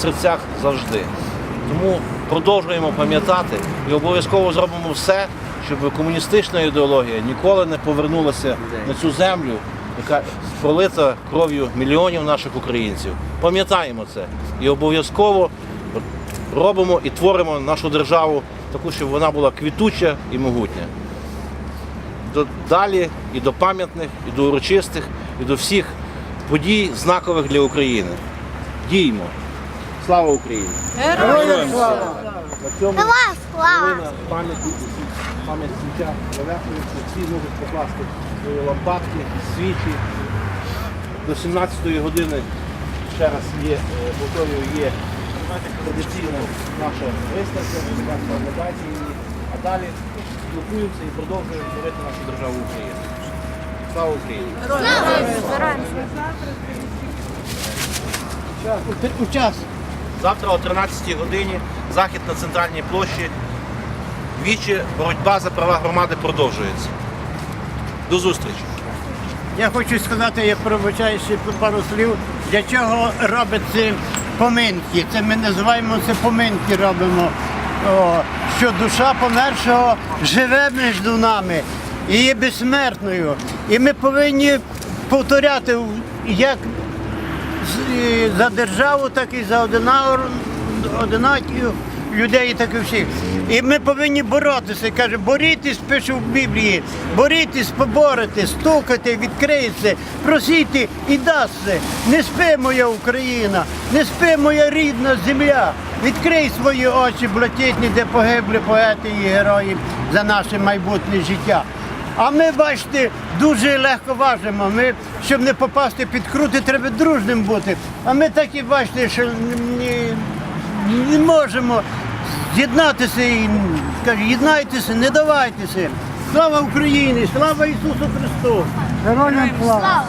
серцях завжди. Тому продовжуємо пам'ятати і обов'язково зробимо все, щоб комуністична ідеологія ніколи не повернулася на цю землю, яка пролита кров'ю мільйонів наших українців. Пам'ятаємо це і обов'язково робимо і творимо нашу державу таку, щоб вона була квітуча і могутня. Далі і до пам'ятних, і до урочистих, і до всіх подій знакових для України. Діймо! Слава Україні! Героям слава! На цьому Слава, слава! хвилина пам'яті, пам'ять свіча завершується. Всі можуть покласти свої лампадки, свічі. До 17-ї години ще раз є, е, готові є традиційно наша виставка, ласка, її. А далі спілкуємося і продовжуємо творити нашу державу Україну. Слава Україні! У час. Завтра о 13 годині захід на центральній площі. Вічі боротьба за права громади продовжується. До зустрічі! Я хочу сказати, я пробачаю ще пару слів, для чого робиться поминки. Це ми називаємо це поминки робимо. О, що душа помершого живе між нами і є безсмертною. І ми повинні повторяти як за державу, так і за одинаків людей, так і всіх. І ми повинні боротися. Каже, борітесь, пише в Біблії, борітесь, поборете, стукайте, відкриється, просійте і дасться. Не спи, моя Україна, не спи, моя рідна земля. Відкрий свої очі блакитні, де погибли поети і герої за наше майбутнє життя. А ми, бачите, дуже легко важимо. Ми, щоб не попасти під крути, треба дружним бути. А ми так і бачите, що не, не можемо з'єднатися і кажу, єднайтеся, не давайтеся. Слава Україні! Слава Ісусу Христу! Героям! Слава!